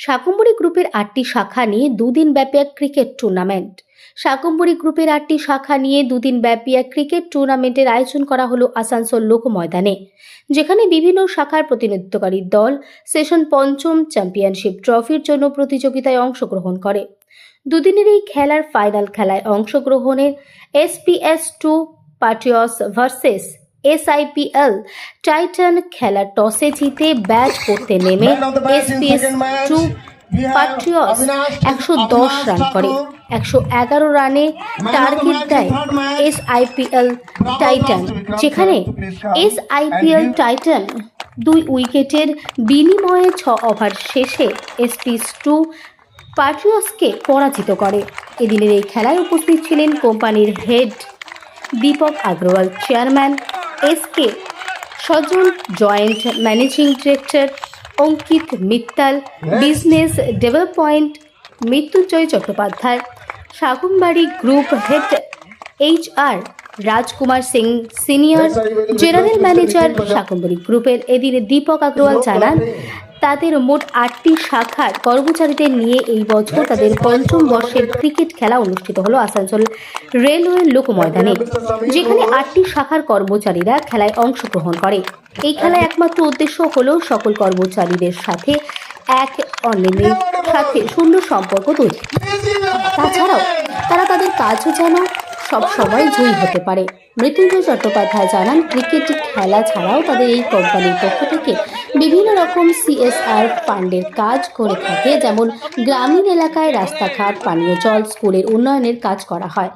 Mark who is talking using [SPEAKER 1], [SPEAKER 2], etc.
[SPEAKER 1] শাকম্বরী গ্রুপের আটটি শাখা নিয়ে দুদিন ব্যাপী এক ক্রিকেট টুর্নামেন্ট। শাকম্বরী গ্রুপের আটটি শাখা নিয়ে দুদিন ব্যাপী এক ক্রিকেট টুর্নামেন্টের আয়োজন করা হলো আসানসোল লোক ময়দানে যেখানে বিভিন্ন শাখার প্রতিনিধিত্বকারী দল সেশন পঞ্চম চ্যাম্পিয়নশিপ ট্রফির জন্য প্রতিযোগিতায় অংশগ্রহণ করে। দুদিনের এই খেলার ফাইনাল খেলায় অংশগ্রহণের এসপিএস টু পাটিয়স ভার্সেস এসআইপিএল টাইটান খেলার টসে জিতে ব্যাট করতে নেমে এসপিএস টু পাট্রিয়স একশো দশ রান করে। একশো এগারো রানে টার্গেট দেয় এস আইপিএল টাইটান যেখানে এস আইপিএল টাইটান দুই উইকেটের বিনিময়ে ছ ওভার শেষে এসপিস টু পাট্রিয়সকে পরাজিত করে। এদিনের এই খেলায় উপস্থিত ছিলেন কোম্পানির head Deepak Agarwal chairman S K Sajan joint managing director Ankit Mittal business development Mrityunjay Chattopadhyay সাগুমবাড়ি group head H R Rajkumar Singh senior general manager Shakumbhari গ্রুপের। এদিনে দীপক আগরওয়াল জানান তাদের মোট আটটি শাখার কর্মচারীদের নিয়ে এই বছর তাদের পঞ্চম বর্ষের ক্রিকেট খেলা অনুষ্ঠিত হলো আসানসোল রেলওয়ে লোক ময়দানে যেখানে আটটি শাখার কর্মচারীরা খেলায় অংশগ্রহণ করে। এই খেলায় একমাত্র উদ্দেশ্য হলো সকল কর্মচারীদের সাথে এক অন্যের সাথে সুন্দর সম্পর্ক তৈরি। তাছাড়াও তারা তাদের কাজও যেন সব সময় জয়ী হতে পারে। মৃত্যুঞ্জয় চট্টোপাধ্যায় জানান, ক্রিকেট খেলা ছাড়াও তাদের এই কোম্পানির পক্ষ থেকে বিভিন্ন রকম সিএসআর ফান্ডের কাজ করে থাকে, যেমন গ্রামীণ এলাকায় রাস্তাঘাট, পানীয় জল, স্কুলের উন্নয়নের কাজ করা হয়।